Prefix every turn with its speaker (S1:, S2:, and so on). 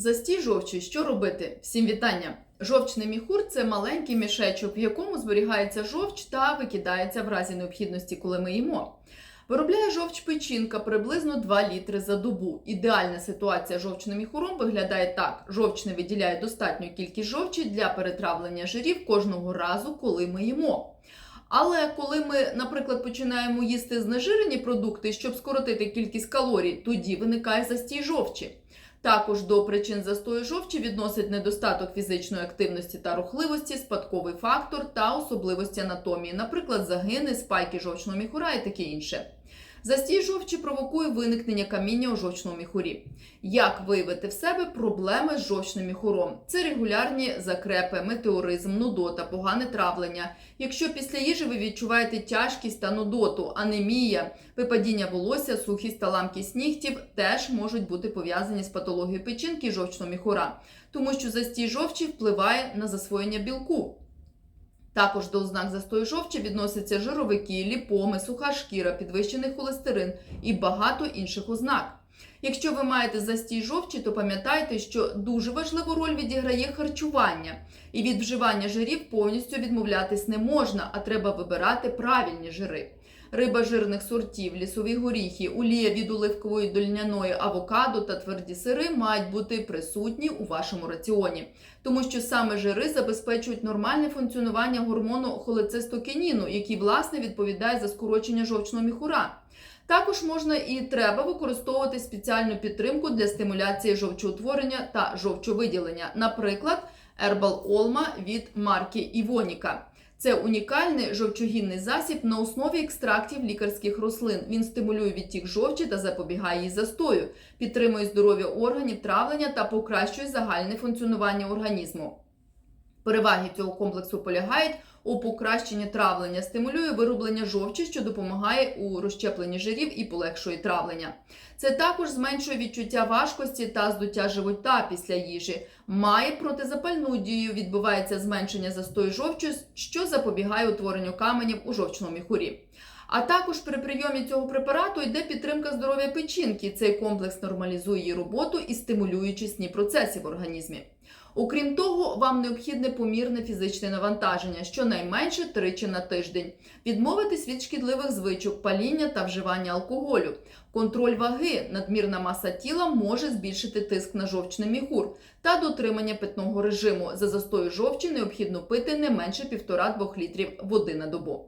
S1: Застій жовчі, що робити? Всім вітання! Жовчний міхур це маленький мішечок, в якому зберігається жовч та викидається в разі необхідності, коли ми їмо. Виробляє жовч печінка приблизно 2 літри за добу. Ідеальна ситуація з жовчним міхуром виглядає так: жовч не виділяє достатню кількість жовчі для перетравлення жирів кожного разу, коли ми їмо. Але коли ми, наприклад, починаємо їсти знежирені продукти, щоб скоротити кількість калорій, тоді виникає застій жовчі. Також до причин застою жовчі відносить недостаток фізичної активності та рухливості, спадковий фактор та особливості анатомії, наприклад, загини, спайки жовчного міхура і таке інше. Застій жовчі провокує виникнення каміння у жовчному міхурі. Як виявити в себе проблеми з жовчним міхуром? Це регулярні закрепи, метеоризм, нудота, погане травлення. Якщо після їжі ви відчуваєте тяжкість та нудоту, анемія, випадіння волосся, сухість та ламкість нігтів, теж можуть бути пов'язані з патологією печінки жовчного міхура, тому що застій жовчі впливає на засвоєння білку. Також до ознак застою жовчі відносяться жировики, ліпоми, суха шкіра, підвищений холестерин і багато інших ознак. Якщо ви маєте застій жовчі, то пам'ятайте, що дуже важливу роль відіграє харчування, і від вживання жирів повністю відмовлятись не можна, а треба вибирати правильні жири. Риба жирних сортів, лісові горіхи, олія від оливкової до льняної авокадо та тверді сири мають бути присутні у вашому раціоні, тому що саме жири забезпечують нормальне функціонування гормону холецистокініну, який власне відповідає за скорочення жовчного міхура. Також можна і треба використовувати спеціальну підтримку для стимуляції жовчоутворення та жовчовиділення, наприклад, Herbal Olma від марки Івоніка. Це унікальний жовчогінний засіб на основі екстрактів лікарських рослин. Він стимулює відтік жовчі та запобігає її застою, підтримує здоров'я органів травлення та покращує загальне функціонування організму. Переваги цього комплексу полягають у покращенні травлення, стимулює вироблення жовчі, що допомагає у розщепленні жирів і полегшує травлення. Це також зменшує відчуття важкості та здуття живота після їжі, має протизапальну дію, відбувається зменшення застою жовчі, що запобігає утворенню каменів у жовчному міхурі. А також при прийомі цього препарату йде підтримка здоров'я печінки. Цей комплекс нормалізує її роботу і стимулює чисні процеси в організмі. Окрім того, вам необхідне помірне фізичне навантаження, щонайменше тричі на тиждень, відмовитись від шкідливих звичок, паління та вживання алкоголю. Контроль ваги, надмірна маса тіла може збільшити тиск на жовчний міхур та дотримання питного режиму. За застою жовчі необхідно пити не менше 1,5-2 літрів води на добу.